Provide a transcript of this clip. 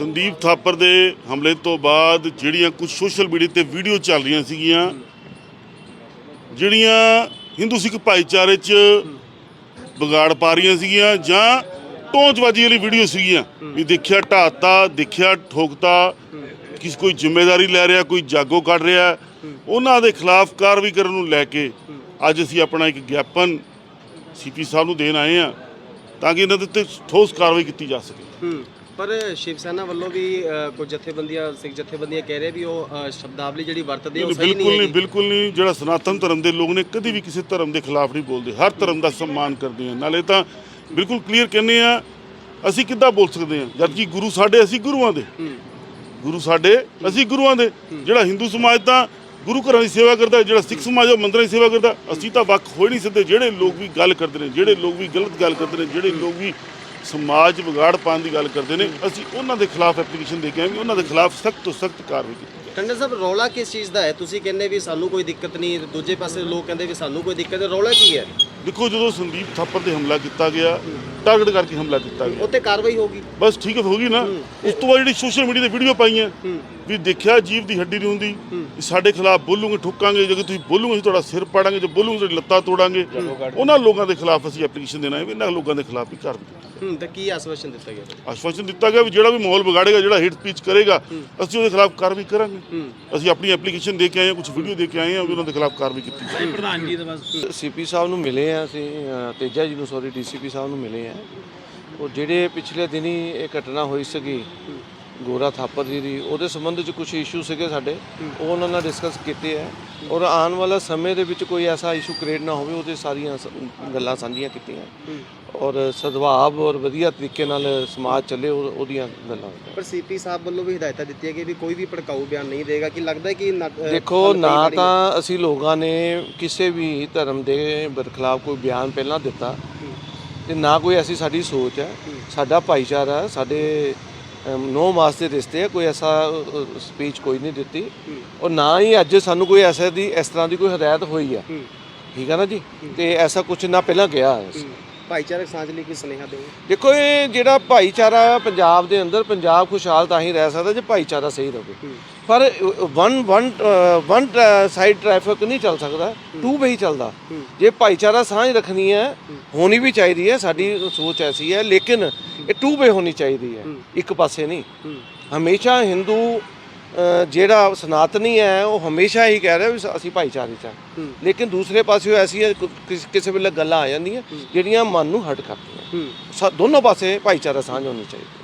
ਸੰਦੀਪ ਥਾਪਰ ਦੇ ਹਮਲੇ ਤੋਂ ਬਾਅਦ ਜਿਹੜੀਆਂ ਕੁਝ ਸੋਸ਼ਲ ਮੀਡੀਆ ਤੇ ਵੀਡੀਓ ਚੱਲ ਰਹੀਆਂ ਸੀਗੀਆਂ, ਜਿਹੜੀਆਂ ਹਿੰਦੂ ਸਿੱਖ ਭਾਈਚਾਰੇ 'ਚ ਵਿਗਾੜ ਪਾ ਰਹੀਆਂ ਸੀਗੀਆਂ ਜਾਂ ਟੋਂਚਬਾਜੀ ਵਾਲੀ ਵੀਡੀਓ ਸੀਗੀਆਂ, ਵੀ ਦੇਖਿਆ ਢਾਤਾ, ਦੇਖਿਆ ਠੋਕਤਾ, ਕਿਸ ਕੋਈ ਜ਼ਿੰਮੇਵਾਰੀ ਲੈ ਰਿਹਾ, ਕੋਈ ਜਾਗੋ ਕੱਢ ਰਿਹਾ। ਉਹਨਾਂ ਦੇ ਖਿਲਾਫ ਕਾਰਵਾਈ ਕਰਨ ਨੂੰ ਲੈ ਕੇ ਅੱਜ ਅਸੀਂ ਆਪਣਾ ਇੱਕ ਗਿਆਪਨ ਸੀਪੀ ਸਾਹਿਬ ਨੂੰ ਦੇਣ ਆਏ ਆ ਤਾਂ ਕਿ ਇਹਨਾਂ ਦੇ ਉੱਤੇ ਠੋਸ ਕਾਰਵਾਈ ਕੀਤੀ ਜਾ ਸਕੇ। ਪਰ ਸ਼ਿਵ ਸੈਨਾ ਵੱਲੋਂ ਵੀ ਅ, ਕੁਝ ਜਥੇਬੰਦੀਆਂ ਸਿੱਖ ਜਥੇਬੰਦੀਆਂ ਕਹਿ ਰਹੇ ਵੀ ਉਹ ਅ, ਸ਼ਬਦਾਵਲੀ ਜਿਹੜੀ ਵਰਤਦੇ ਉਹ ਸਹੀ ਬਿਲਕੁਲ ਨਹੀਂ ਨਹੀਂ ਹੈ ਬਿਲਕੁਲ ਨਹੀਂ। ਜਿਹੜਾ ਸਨਾਤਨ ਧਰਮ ਦੇ ਲੋਕ ਨੇ ਕਦੀ ਵੀ ਕਿਸੇ ਧਰਮ ਦੇ ਖਿਲਾਫ ਨਹੀਂ ਬੋਲਦੇ। ਹਰ ਧਰਮ ਦਾ ਸਨਮਾਨ ਕਰਦੇ ਆ। ਨਾਲੇ ਤਾਂ ਬਿਲਕੁਲ ਕਲੀਅਰ ਕਹਿੰਦੇ ਆ ਅਸੀਂ ਕਿੱਦਾਂ ਬੋਲ ਸਕਦੇ ਆ? ਜਦ ਕਿ ਗੁਰੂ ਸਾਡੇ ਅਸੀਂ ਗੁਰੂਆਂ ਦੇ। ਗੁਰੂ ਸਾਡੇ ਅਸੀਂ ਗੁਰੂਆਂ ਦੇ। ਜਿਹੜਾ ਹਿੰਦੂ ਸਮਾਜ ਤਾਂ ਗੁਰੂ ਘਰਾਂ ਦੀ ਸੇਵਾ ਕਰਦਾ ਜਿਹੜਾ ਸਿੱਖ ਸਮਾਜ ਉਹ ਮੰਦਰਾਂ ਦੀ ਸੇਵਾ ਕਰਦਾ। ਅਸੀਂ ਤਾਂ ਵੱਖ ਹੋ ਹੀ ਨਹੀਂ ਸਕਦੇ ਜਿਹੜੇ ਲੋਕ ਵੀ ਗੱਲ ਕਰਦੇ ਨੇ ਜਿਹੜੇ ਲੋਕ ਵੀ ਗਲਤ ਗੱਲ ਕਰਦੇ ਨੇ ਜਿਹੜੇ ਲੋਕ ਵੀ ਸਮਾਜ ਵਿਗਾੜ ਪਾਉਣ ਦੀ ਗੱਲ ਕਰਦੇ ਨੇ ਅਸੀਂ ਉਹਨਾਂ ਦੇ ਖਿਲਾਫ ਐਪਲੀਕੇਸ਼ਨ ਦੇ ਕੇ ਆਵਾਂਗੇ ਉਹਨਾਂ ਦੇ ਖਿਲਾਫ ਸਖਤ ਤੋਂ ਸਖਤ ਕਾਰਵਾਈ ਕੀਤੀ ਜਾਵੇ। ਟੰਡਨ ਸਾਹਿਬ ਰੌਲਾ ਕਿਸ ਚੀਜ਼ ਦਾ ਹੈ? ਤੁਸੀਂ ਕਹਿੰਦੇ ਵੀ ਸਾਨੂੰ ਕੋਈ ਦਿੱਕਤ ਨਹੀਂ ਦੂਜੇ ਪਾਸੇ ਲੋਕ ਕਹਿੰਦੇ ਵੀ ਸਾਨੂੰ ਕੋਈ ਦਿੱਕਤ ਹੈ ਰੌਲਾ ਕੀ ਹੈ? ਦੇਖੋ ਜਦੋਂ ਸੰਦੀਪ ਥਾਪਰ ਤੇ ਹਮਲਾ ਕੀਤਾ ਗਿਆ ਟਾਰਗੇਟ ਕਰਕੇ ਹਮਲਾ ਕੀਤਾ ਗਿਆ। ਉੱਤੇ ਕਾਰਵਾਈ ਹੋਗੀ ਬਸ ਠੀਕ ਹੈ ਹੋ ਗਈ ਨਾ। ਉਸ ਤੋਂ ਬਾਅਦ ਜਿਹੜੀ ਸੋਸ਼ਲ ਮੀਡੀਆ ਤੇ ਵੀਡੀਓ ਪਾਈਆਂ ਵੀ ਦੇਖਿਆ ਜੀਵ ਦੀ ਹੱਡੀ ਨਹੀਂ ਹੁੰਦੀ। ਸਾਡੇ ਖਿਲਾਫ ਬੋਲੂਗੇ ਠੁੱਕਾਂਗੇ ਜੇ ਤੁਸੀਂ ਬੋਲੂਗੇ ਅਸੀਂ ਤੁਹਾਡਾ ਸਿਰ ਪਾੜਾਂਗੇ ਜੇ ਬੋਲੂਗੇ ਤੁਹਾਡੀ ਲੱਤਾਂ ਤੋੜਾਂਗੇ। ਉਹਨਾਂ ਲੋਕਾਂ ਦੇ ਖਿਲਾਫ ਅਸੀਂ ਐਪਲੀਕੇਸ਼ਨ ਦੇਣਾ ਹੈ ਵੀ ਇਹਨਾਂ ਲੋਕਾਂ ਦੇ ਖਿਲਾਫ ਵੀ ਕਾਰਵਾਈ ਹੂੰ ਤਾਂ ਕੀ ਆਸ਼ਵਾਸਨ ਦਿੱਤਾ ਗਿਆ? ਆਸ਼ਵਾਸਨ ਦਿੱਤਾ ਗਿਆ ਵੀ ਜਿਹੜਾ ਵੀ ਮਾਹੌਲ ਵਿਗਾੜੇਗਾ ਜਿਹੜਾ ਹਿੱਟ ਸਪੀਚ ਕਰੇਗਾ ਅਸੀਂ ਉਹਦੇ ਖਿਲਾਫ ਕਾਰਵਾਈ ਕਰਾਂਗੇ। ਅਸੀਂ ਆਪਣੀ ਐਪਲੀਕੇਸ਼ਨ ਦੇ ਕੇ ਆਏ ਹਾਂ ਕੁਝ ਵੀਡੀਓ ਦੇ ਕੇ ਆਏ ਹਾਂ ਵੀ ਉਹਨਾਂ ਦੇ ਖਿਲਾਫ ਕਾਰਵਾਈ ਕੀਤੀ ਜਾਵੇ। ਸੀਪੀ ਸਾਹਿਬ ਨੂੰ ਮਿਲੇ ਆ ਅਸੀਂ ਤੇਜਾ ਜੀ ਨੂੰ ਸੌਰੀ ਡੀਸੀਪੀ ਸਾਹਿਬ ਨੂੰ ਮਿਲੇ ਆ ਉਹ ਜਿਹੜੇ ਪਿਛਲੇ ਦਿਨੀ ਇਹ ਘਟਨਾ ਹੋਈ ਸੀਗੀ ਗੋਰਾ ਥਾਪਰ ਜੀ ਦੀ ਉਹਦੇ ਸੰਬੰਧ ਵਿੱਚ ਕੁਝ ਇਸ਼ੂ ਸੀਗੇ ਸਾਡੇ। ਉਹ ਉਹਨਾਂ ਨਾਲ ਡਿਸਕਸ ਕੀਤੇ ਆ। ਔਰ ਆਉਣ ਵਾਲਾ ਸਮੇਂ ਦੇ ਵਿੱਚ ਕੋਈ ਐਸਾ ਇਸ਼ੂ ਕ੍ਰੀਏਟ ਨਾ ਹੋਵੇ ਉਹਦੇ ਸਾਰੀਆਂ ਸ- ਗੱਲਾਂ ਸਾਂਝੀਆਂ ਕੀਤੀਆਂ। ਔਰ ਸਦਭਾਵ ਔਰ ਵਧੀਆ ਤਰੀਕੇ ਨਾਲ ਸਮਾਜ ਚੱਲੇ ਉਹ- ਉਹਦੀਆਂ ਗੱਲਾਂ। ਪਰ ਸੀਪੀ ਸਾਹਿਬ ਵੱਲੋਂ ਵੀ ਹਦਾਇਤਾਂ ਦਿੱਤੀਆਂ ਕਿ ਵੀ ਕੋਈ ਵੀ ਭੜਕਾਊ ਬਿਆਨ ਨਹੀਂ ਦੇਗਾ ਕਿ ਲੱਗਦਾ ਹੈ ਕਿ ਨਾ- ਅ, ਦੇਖੋ ਕਈ ਨਾ ਵਾਰੀ- ਤਾਂ ਅਸੀਂ ਲੋਕਾਂ ਨੇ ਕਿਸੇ ਵੀ ਧਰਮ ਦੇ ਖਿਲਾਫ ਕੋਈ ਬਿਆਨ ਪਹਿਲਾਂ ਦਿੱਤਾ। ਤੇ ਨਾ ਕੋਈ ਐਸੀ ਸਾਡੀ ਸੋਚ ਹੈ। ਸਾਡਾ ਭਾਈਚਾਰਾ ਹੈ, ਸਾਡੇ ਨੌ ਮਾਸ ਦੇ ਰਿਸ਼ਤੇ ਹੈ ਕੋਈ ਐਸਾ ਸਪੀਚ ਕੋਈ ਨਹੀਂ ਦਿੱਤੀ। ਔਰ ਨਾ ਹੀ ਅੱਜ ਸਾਨੂੰ ਕੋਈ ਐਸੇ ਦੀ ਇਸ ਤਰ੍ਹਾਂ ਦੀ ਕੋਈ ਹਦਾਇਤ ਹੋਈ ਹੈ। ਠੀਕ ਹੈ ਨਾ ਜੀ? ਤੇ ਐਸਾ ਕੁਝ ਨਾ ਪਹਿਲਾਂ ਗਿਆ। ਭਾਈਚਾਰਕ ਸਾਂਝ ਲਈ ਕੀ ਸੁਨੇਹਾ ਦੇਵੋ ਦੇਖੋ ਇਹ ਜਿਹੜਾ ਭਾਈਚਾਰਾ ਹੈ ਪੰਜਾਬ ਦੇ ਅੰਦਰ ਪੰਜਾਬ ਖੁਸ਼ਹਾਲ ਤਾਂ ਹੀ ਰਹਿ ਸਕਦਾ ਜੇ ਭਾਈਚਾਰਾ ਸਹੀ ਰਹੇ। ਪਰ one one one side traffic ਨਹੀਂ ਚੱਲ ਸਕਦਾ। ਟੂ ਵੇ ਹੀ ਚੱਲਦਾ। ਜੇ ਭਾਈਚਾਰਾ ਸਾਂਝ ਰੱਖਣੀ ਹੈ ਹੋਣੀ ਵੀ ਚਾਹੀਦੀ ਹੈ ਸਾਡੀ ਸੋਚ ਐਸੀ ਹੈ ਲੇਕਿਨ ਇਹ ਟੂ ਵੇ ਹੋਣੀ ਚਾਹੀਦੀ ਹੈ। ਇੱਕ ਪਾਸੇ ਨਹੀਂ। ਹਮੇਸ਼ਾ ਹਿੰਦੂ ਜਿਹੜਾ ਸਨਾਤਨੀ ਹੈ ਉਹ ਹਮੇਸ਼ਾ ਹੀ ਕਹਿ ਰਿਹਾ ਵੀ ਅਸੀਂ ਭਾਈਚਾਰੇ ਚ ਹਾਂ। ਲੇਕਿਨ ਦੂਸਰੇ ਪਾਸੇ ਐਸੀ ਕਿਸੇ ਵੇਲੇ ਗੱਲਾਂ ਆ ਜਾਂਦੀਆਂ ਜਿਹੜੀਆਂ ਮਨ ਨੂੰ ਹਰਟ ਕਰਦੀਆਂ। ਦੋਨੋਂ ਪਾਸੇ ਭਾਈਚਾਰਾ ਸਾਂਝ ਹੋਣੀ ਚਾਹੀਦੀ।